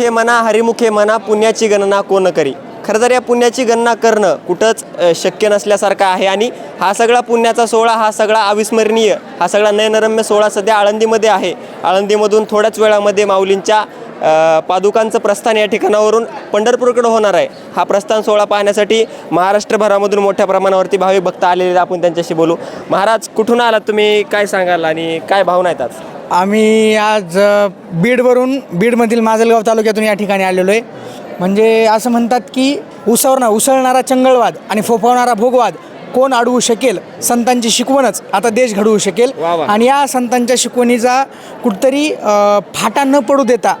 मुखे म्हणा हरिमुखे म्हणा पुण्याची गणना कोण करी? खरं तर या पुण्याची गणना करणं कुठंच शक्य नसल्यासारखं आहे. आणि हा सगळा पुण्याचा सोहळा हा सगळा अविस्मरणीय हा सगळा नयनरम्य सोहळा सध्या आळंदीमध्ये आहे. आळंदीमधून थोड्याच वेळामध्ये माऊलींच्या पादुकांचं प्रस्थान या ठिकाणावरून पंढरपूरकडे होणार आहे. हा प्रस्थान सोहळा पाहण्यासाठी महाराष्ट्रभरामधून मोठ्या प्रमाणावरती भाविक भक्त आलेले आपण त्यांच्याशी बोलू. महाराज कुठून आलात तुम्ही? काय सांगाल आणि काय भावना येतात आम्ही आज बीडवरून बीडमधील माजलगाव तालुक्यातून या ठिकाणी आलेलो आहे. म्हणजे असं म्हणतात की उसवणा उसळणारा चंगळवाद आणि फोफवणारा भोगवाद कोण अडवू शकेल? संतांची शिकवणच आता देश घडवू शकेल. आणि या संतांच्या शिकवणीचा कुठतरी फाटा न पडू देता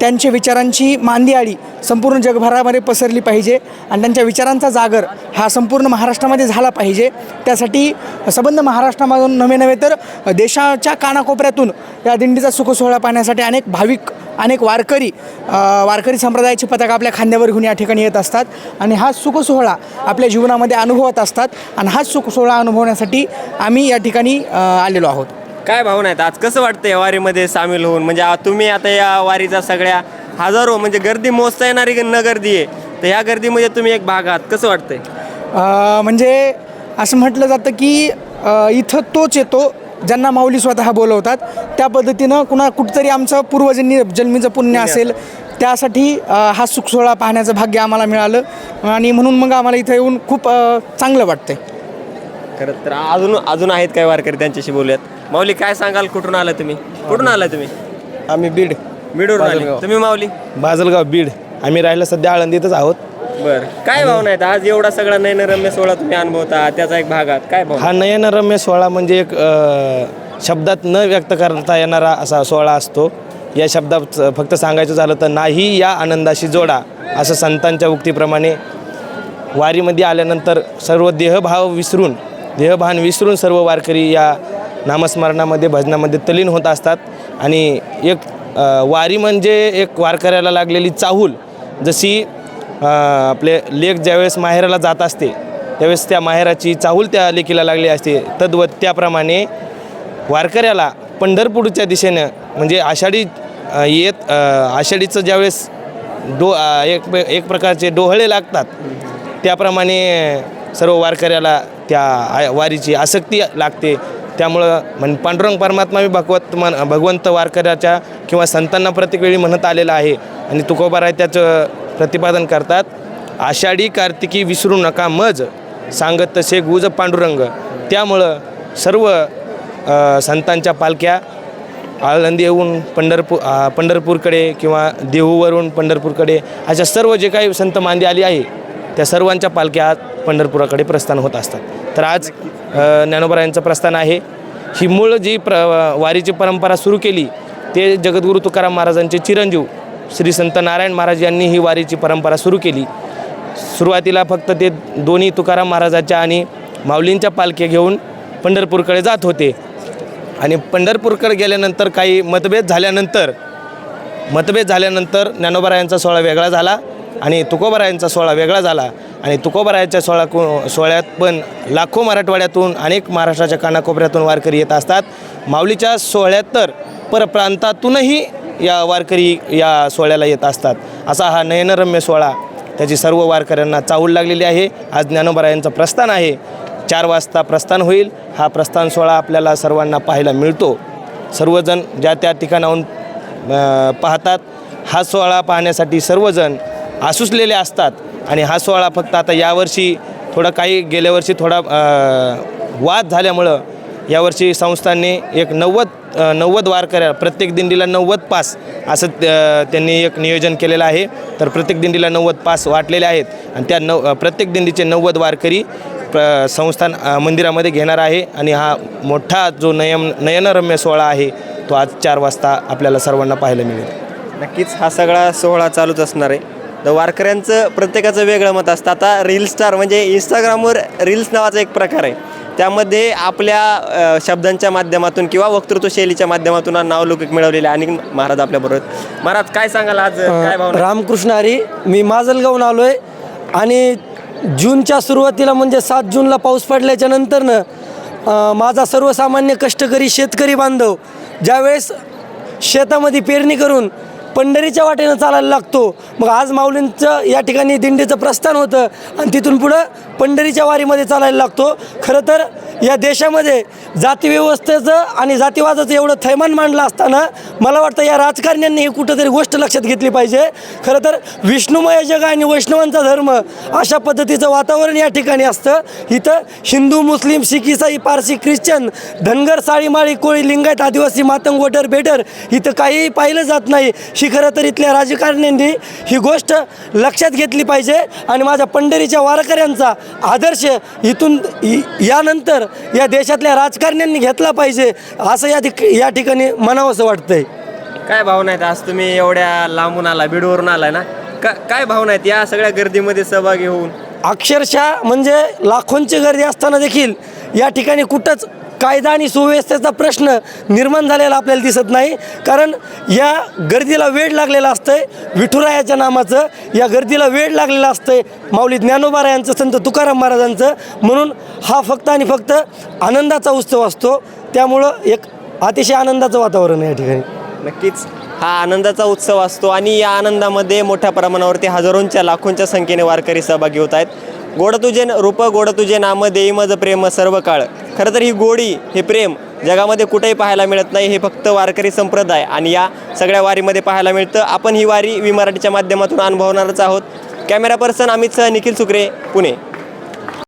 त्यांच्या विचारांची मांदियाळी संपूर्ण जगभरामध्ये पसरली पाहिजे आणि त्यांच्या विचारांचा जागर हा संपूर्ण महाराष्ट्रामध्ये झाला पाहिजे. त्यासाठी संबंध महाराष्ट्रामधून नवे नव्हे तर देशाच्या कानाकोपऱ्यातून या दिंडीचा सुखसोहळा पाहण्यासाठी अनेक भाविक अनेक वारकरी वारकरी संप्रदायाची पताका आपल्या खांद्यावर घेऊन या ठिकाणी येत असतात आणि हा सुखसोहळा आपल्या जीवनामध्ये अनुभवत असतात आणि हाच सुखसोहळा अनुभवण्यासाठी आम्ही या ठिकाणी आलेलो आहोत. काय भावना आहेत? आज कसं वाटतं या वारीमध्ये सामील होऊन? म्हणजे तुम्ही आता या वारीचा सगळ्या हजारो म्हणजे गर्दी मोजता येणारी न गर्दी आहे. तर ह्या गर्दीमध्ये तुम्ही एक भाग आहात. कसं वाटतंय? अ, म्हणजे असं म्हटलं जातं की अ, इथं तोच येतो ज्यांना माऊली स्वतः बोलवतात. त्या पद्धतीनं कुणा कुठंतरी आमचं पूर्वजन्मी जन्मीचं पुण्य असेल त्यासाठी अ, हा सुखसोहळा पाहण्याचं भाग्य आम्हाला मिळालं. आणि म्हणून मग आम्हाला इथं येऊन खूप अ, चांगलं वाटतंय. खरं तर अजून अजून आहेत काय वारकरी त्यांच्याशी बोलूयात. माऊली काय सांगाल? कुठून आला तुम्ही? कुठून आला तुम्ही? आम्ही बीड. बाजलगाव. तुम्ही माऊली? बाजलगाव बीड. आम्ही राहिलं सध्या आळंदीतच आहोत. बरं. काय भावना आहेत? आज एवढा सगळा नयनरम्य सोहळा तुम्ही अनुभवता त्याचा एक भाग आहात. काय हा नयनरम्य सोहळा म्हणजे एक अ, शब्दात न व्यक्त करता येणारा असा सोहळा असतो. या शब्दात फक्त सांगायचं झालं तर नाही या आनंदाशी जोडा असं संतांच्या उक्तीप्रमाणे वारीमध्ये आल्यानंतर सर्व देहभाव विसरून देहभान विसरून सर्व वारकरी या नामस्मरणामध्ये भजनामध्ये तलीन होत असतात. आणि एक वारी म्हणजे एक वारकऱ्याला लागलेली चाहूल. जशी आपले लेख ज्यावेळेस माहेराला जात असते त्यावेळेस त्या माहेराची चाहूल त्या लेखीला लागली असते. तद्वत त्याप्रमाणे वारकऱ्याला पंढरपूरच्या दिशेनं म्हणजे आषाढी येत आषाढीचं ज्यावेळेस डो एक एक प्रकारचे डोहळे लागतात त्याप्रमाणे सर्व वारकऱ्याला त्या वारीची आसक्ती लागते. त्यामुळं म्हण पांडुरंग परमात्मा मी भगवत मन भगवंत वारकऱ्याच्या किंवा संतांना प्रत्येक वेळी म्हणत आलेला आहे. आणि तुकोबाराय त्याचं प्रतिपादन करतात आषाढी कार्तिकी विसरू नका मज सांगत तसे गुज पांडुरंग. त्यामुळं सर्व संतांच्या पालख्या आळंदी येऊन पंढरपूर पंढरपूरकडे किंवा देहूवरून पंढरपूरकडे अशा सर्व जे काही संत मांदी आली आहे त्या सर्वांच्या पालख्या पंढरपुराकडे प्रस्थान होत असतात. तर आज ज्ञानोबरायांचं प्रस्थान आहे. ही मूळ जी प्र वारीची परंपरा सुरू केली ते जगद्गुरू तुकाराम महाराजांचे चिरंजीव श्री संत नारायण महाराज यांनी ही वारीची परंपरा सुरू केली. सुरुवातीला फक्त ते दोन्ही तुकाराम महाराजाच्या आणि माऊलींच्या पालख्या घेऊन पंढरपूरकडे जात होते. आणि पंढरपूरकडे गेल्यानंतर काही मतभेद झाल्यानंतर मतभेद झाल्यानंतर ज्ञानोबरायांचा सोहळा वेगळा झाला आणि तुकोबरायांचा सोहळा वेगळा झाला. आणि तुकोबरायांच्या सोहळा कु सोहळ्यात पण लाखो मराठवाड्यातून अनेक महाराष्ट्राच्या कानाकोपऱ्यातून वारकरी येत असतात. माऊलीच्या सोहळ्यात तर परप्रांतातूनही या वारकरी या सोहळ्याला येत असतात. असा हा नयनरम्य सोहळा त्याची सर्व वारकऱ्यांना चाहूल लागलेली आहे. आज ज्ञानोबरायांचं प्रस्थान आहे. चार वाजता प्रस्थान होईल. हा प्रस्थान सोहळा आपल्याला सर्वांना पाहायला मिळतो. सर्वजण ज्या त्या ठिकाणाहून पाहतात. हा सोहळा पाहण्यासाठी सर्वजण आसुसलेले असतात आणि हा सोहळा फक्त आता यावर्षी थोडा काही गेल्या वर्षी थोडा वाद झाल्यामुळं यावर्षी संस्थांनी एक नव्वद नव्वद वारकऱ्या प्रत्येक दिंडीला नव्वद पास असं त्यांनी एक नियोजन केलेलं आहे. तर प्रत्येक दिंडीला नव्वद पास वाटलेले आहेत आणि त्या नव प्रत्येक दिंडीचे नव्वद वारकरी प्र संस्थान मंदिरामध्ये घेणार आहे. आणि हा मोठा जो नयन नयनरम्य सोहळा आहे तो आज चार वाजता आपल्याला सर्वांना पाहायला मिळेल. नक्कीच हा सगळा सोहळा चालूच असणार आहे. तर वारकऱ्यांचं प्रत्येकाचं वेगळं मत असतं. आता रील स्टार म्हणजे इंस्टाग्रामवर रील्स नावाचा एक प्रकार आहे. त्यामध्ये आपल्या अ, शब्दांच्या माध्यमातून किंवा वक्तृत्व शैलीच्या माध्यमातून नावलौकिक मिळवलेले आणि महाराज आपल्याबरोबर आहेत. महाराज काय सांगाल आज? काय भावना? रामकृष्ण हरी मी माजलगावून आलो आहे आणि जूनच्या सुरुवातीला म्हणजे सात जूनला पाऊस पडल्याच्या नंतरनं अं, माझा सर्वसामान्य कष्टकरी शेतकरी बांधव ज्यावेळेस शेतामध्ये पेरणी करून पंढरीच्या वाटेनं चालायला लागतो मग आज माऊलींचं या ठिकाणी दिंडीचं प्रस्थान होतं आणि तिथून पुढं पंढरीच्या वारीमध्ये चालायला लागतो. खरं तर या देशामध्ये जातीव्यवस्थेचं आणि जातीवादाचं एवढं थैमान मांडलं असताना मला वाटतं या राजकारण्यांनी ही कुठंतरी गोष्ट लक्षात घेतली पाहिजे. खरं तर विष्णुमय जग आणि वैष्णवांचा धर्म अशा पद्धतीचं वातावरण या ठिकाणी असतं. इथं हिंदू मुस्लिम शीख इसाई पारसी ख्रिश्चन धनगर साळीमाळी कोळी लिंगायत आदिवासी मातंग वटर बेटर इथं काहीही पाहिलं जात नाही. ही खरं तर इथल्या राजकारण्यांनी ही गोष्ट लक्षात घेतली पाहिजे आणि माझ्या पंढरीच्या वारकऱ्यांचा आदर्श इथून यानंतर या देशातल्या राजकारण्यांनी घेतला पाहिजे असं या या ठिकाणी म्हणावंसं वाटतंय. काय भावना आहेत? आज तुम्ही एवढ्या लांबून आला बीडवरून आलाय ना? का काय भावना आहेत या सगळ्या गर्दीमध्ये सहभागी होऊन? अक्षरशः म्हणजे लाखोंची गर्दी असताना देखील या ठिकाणी कुठंच कायदा आणि सुव्यवस्थेचा प्रश्न निर्माण झालेला आपल्याला दिसत नाही. कारण या गर्दीला वेळ लागलेला असतंय. विठुरायाच्या नामाचं या गर्दीला वेळ लागलेला असतंय. माऊली ज्ञानोबारायांचं संत तुकाराम महाराजांचं. म्हणून हा फक्त आणि फक्त आनंदाचा उत्सव असतो. त्यामुळं एक अतिशय आनंदाचं वातावरण आहे या ठिकाणी. नक्कीच. हा आनंदाचा उत्सव असतो आणि या आनंदामध्ये मोठ्या प्रमाणावरती हजारोंच्या लाखोंच्या संख्येने वारकरी सहभागी होत आहेत. गोड तुझे रूप गोड तुझे नाम देई मज प्रेम सर्व काळ. खरं तर ही गोडी हे प्रेम जगामध्ये कुठेही पाहायला मिळत नाही हे फक्त वारकरी संप्रदाय. आणि या सगळ्या वारीमध्ये पाहायला मिळतं. आपण ही वारी वी मराठीच्या माध्यमातून अनुभवणारच आहोत. कॅमेरा पर्सन अमित सह निखिल सुक्रे पुणे.